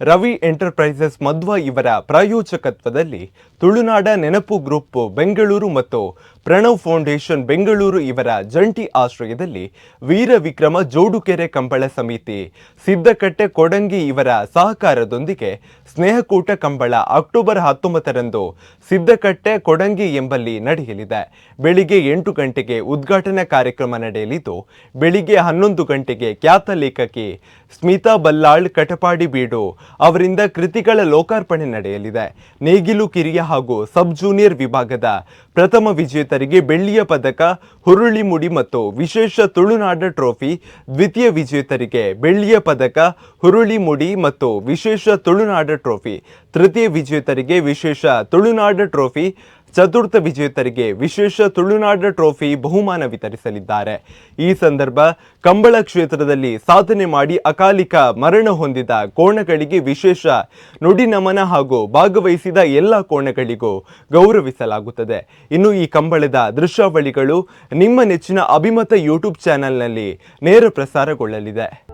Ravi enterprises Madhva ಇವರ ಪ್ರಾಯೋಜಕತ್ವದಲ್ಲಿ ತುಳುನಾಡ ನೆನಪು ಗ್ರೂಪ್ ಬೆಂಗಳೂರು ಮತ್ತು ಪ್ರಣವ್ ಫೌಂಡೇಶನ್ ಬೆಂಗಳೂರು ಇವರ ಜಂಟಿ ಆಶ್ರಯದಲ್ಲಿ ವೀರ ವಿಕ್ರಮ ಜೋಡುಕೆರೆ ಕಂಬಳ ಸಮಿತಿ, ಸಿದ್ದಕಟ್ಟೆ ಕೊಡಂಗಿ ಇವರ ಸಹಕಾರದೊಂದಿಗೆ ಸ್ನೇಹಕೂಟ ಕಂಬಳ ಅಕ್ಟೋಬರ್ ಹತ್ತೊಂಬತ್ತರಂದು ಸಿದ್ದಕಟ್ಟೆ ಕೊಡಂಗಿ ಎಂಬಲ್ಲಿ ನಡೆಯಲಿದೆ. ಬೆಳಿಗ್ಗೆ ಎಂಟು ಗಂಟೆಗೆ ಉದ್ಘಾಟನಾ ಕಾರ್ಯಕ್ರಮ ನಡೆಯಲಿದ್ದು, ಬೆಳಿಗ್ಗೆ ಹನ್ನೊಂದು ಗಂಟೆಗೆ ಖ್ಯಾತ ಲೇಖಕಿ ಸ್ಮಿತಾ ಬಲ್ಲಾಳ್ ಕಟಪಾಡಿ ಬೀಡು ಅವರಿಂದ ಕೃತಿಗಳ ಲೋಕಾರ್ಪಣೆ ನಡೆಯಲಿದೆ. ನೇಗಿಲು ಕಿರಿಯ ಹಾಗೂ ಸಬ್ ಜೂನಿಯರ್ ವಿಭಾಗದ ಪ್ರಥಮ ವಿಜೇತರಿಗೆ ಬೆಳ್ಳಿಯ ಪದಕ, ಹುರುಳಿ ಮುಡಿ ಮತ್ತು ವಿಶೇಷ ತುಳುನಾಡ ಟ್ರೋಫಿ, ದ್ವಿತೀಯ ವಿಜೇತರಿಗೆ ಬೆಳ್ಳಿಯ ಪದಕ, ಹುರುಳಿ ಮುಡಿ ಮತ್ತು ವಿಶೇಷ ತುಳುನಾಡ ಟ್ರೋಫಿ, ತೃತೀಯ ವಿಜೇತರಿಗೆ ವಿಶೇಷ ತುಳುನಾಡ ಟ್ರೋಫಿ ಚತುರ್ಥ ವಿಜೇತರಿಗೆ ವಿಶೇಷ ತುಳುನಾಡ ಟ್ರೋಫಿ ಬಹುಮಾನ ವಿತರಿಸಲಿದ್ದಾರೆ. ಈ ಸಂದರ್ಭ ಕಂಬಳ ಕ್ಷೇತ್ರದಲ್ಲಿ ಸಾಧನೆ ಮಾಡಿ ಅಕಾಲಿಕ ಮರಣ ಹೊಂದಿದ ಕೋಣಗಳಿಗೆ ವಿಶೇಷ ನುಡಿ ನಮನ ಹಾಗೂ ಭಾಗವಹಿಸಿದ ಎಲ್ಲ ಕೋಣಗಳಿಗೂ ಗೌರವಿಸಲಾಗುತ್ತದೆ. ಇನ್ನು ಈ ಕಂಬಳದ ದೃಶ್ಯಾವಳಿಗಳು ನಿಮ್ಮ ನೆಚ್ಚಿನ ಅಭಿಮತ ಯೂಟ್ಯೂಬ್ ಚಾನೆಲ್ನಲ್ಲಿ ನೇರ ಪ್ರಸಾರಗೊಳ್ಳಲಿದೆ.